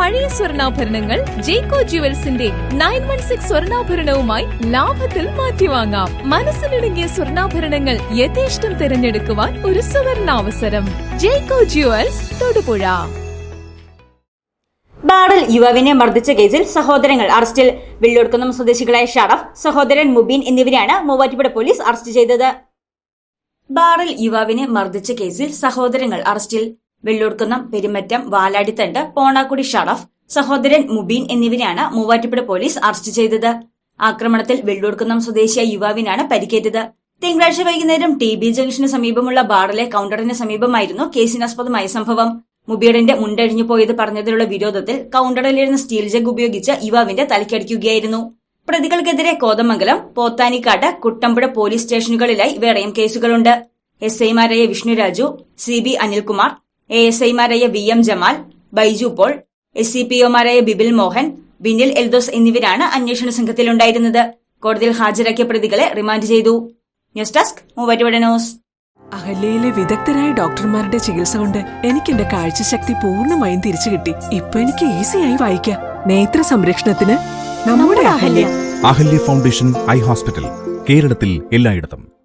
പഴയ സ്വർണാഭരണങ്ങൾ ജേക്കോ ജുവൽസിന്റെ നയൻ വൺ സിക്സ് സ്വർണാഭരണവുമായി ലാഭത്തിൽ മാറ്റിവാങ്ങാം. മനസ്സിലിടുങ്ങിയ സ്വർണാഭരണങ്ങൾ യഥേഷ്ടം തിരഞ്ഞെടുക്കുവാൻ ഒരു സുവർണാവസരം. ജേക്കോ ജുവൽസ് തൊടുപുഴ. ബാറിൽ യുവാവിനെ മർദ്ദിച്ച കേസിൽ സഹോദരങ്ങൾ അറസ്റ്റിൽ. വെള്ളൂർക്കുന്നം സ്വദേശികളായ ഷറഫ് സഹോദരൻ മുബീൻ എന്നിവരെയാണ് മൂവാറ്റുപുഴ പോലീസ് അറസ്റ്റ് ചെയ്തത്. ബാറിൽ യുവാവിനെ മർദ്ദിച്ച കേസിൽ സഹോദരങ്ങൾ അറസ്റ്റിൽ. വെള്ളൂർക്കുന്നം പെരുമറ്റം വാലാടിത്തണ്ട് പോണാക്കുടി ഷറഫ് സഹോദരൻ മുബീൻ എന്നിവരെയാണ് മൂവാറ്റുപുഴ പോലീസ് അറസ്റ്റ് ചെയ്തത്. ആക്രമണത്തിൽ വെള്ളൂർക്കുന്നം സ്വദേശിയായ യുവാവിനാണ് പരിക്കേറ്റത്. തിങ്കളാഴ്ച വൈകുന്നേരം ടി ബി ജംഗ്ഷന് സമീപമുള്ള ബാറിലെ കൌണ്ടറിന് സമീപമായിരുന്നു കേസിനാസ്പദമായ സംഭവം. മുബീറിന്റെ മുണ്ടഴിഞ്ഞു പോയത് പറഞ്ഞതിലുള്ള വിരോധത്തിൽ കൌണ്ടറിലിരുന്ന സ്റ്റീൽ ജഗ് ഉപയോഗിച്ച് യുവാവിന്റെ തലയ്ക്കടിക്കുകയായിരുന്നു പ്രതികൾക്കെതിരെ കോതമംഗലം പോത്താനിക്കാട് കുട്ടമ്പുഴ പോലീസ് സ്റ്റേഷനുകളിലായി വേറെയും കേസുകളുണ്ട്. എസ് ഐമാരായ Vishnuraju C B Anilkumar A S ഐമാരായ V M Jamal Baiju Paul S C P ഒമാരായ Bibil Mohan Binil Eldhose എന്നിവരാണ് അന്വേഷണ സംഘത്തിലുണ്ടായിരുന്നത്. കോടതിയിൽ ഹാജരാക്കിയ പ്രതികളെ റിമാൻഡ് ചെയ്തു. News desk news. അഹല്യയിലെ വിദഗ്ധരായ ഡോക്ടർമാരുടെ ചികിത്സ കൊണ്ട് എനിക്ക് എന്റെ കാഴ്ചശക്തി പൂർണമായും തിരിച്ചു കിട്ടി. ഇപ്പൊ എനിക്ക് ഈസിയായി വായിക്കാം. നേത്ര സംരക്ഷണത്തിന് നമ്മുടെ Ahalya. Ahalya foundation eye hospital കേരളത്തിൽ എല്ലായിടത്തും.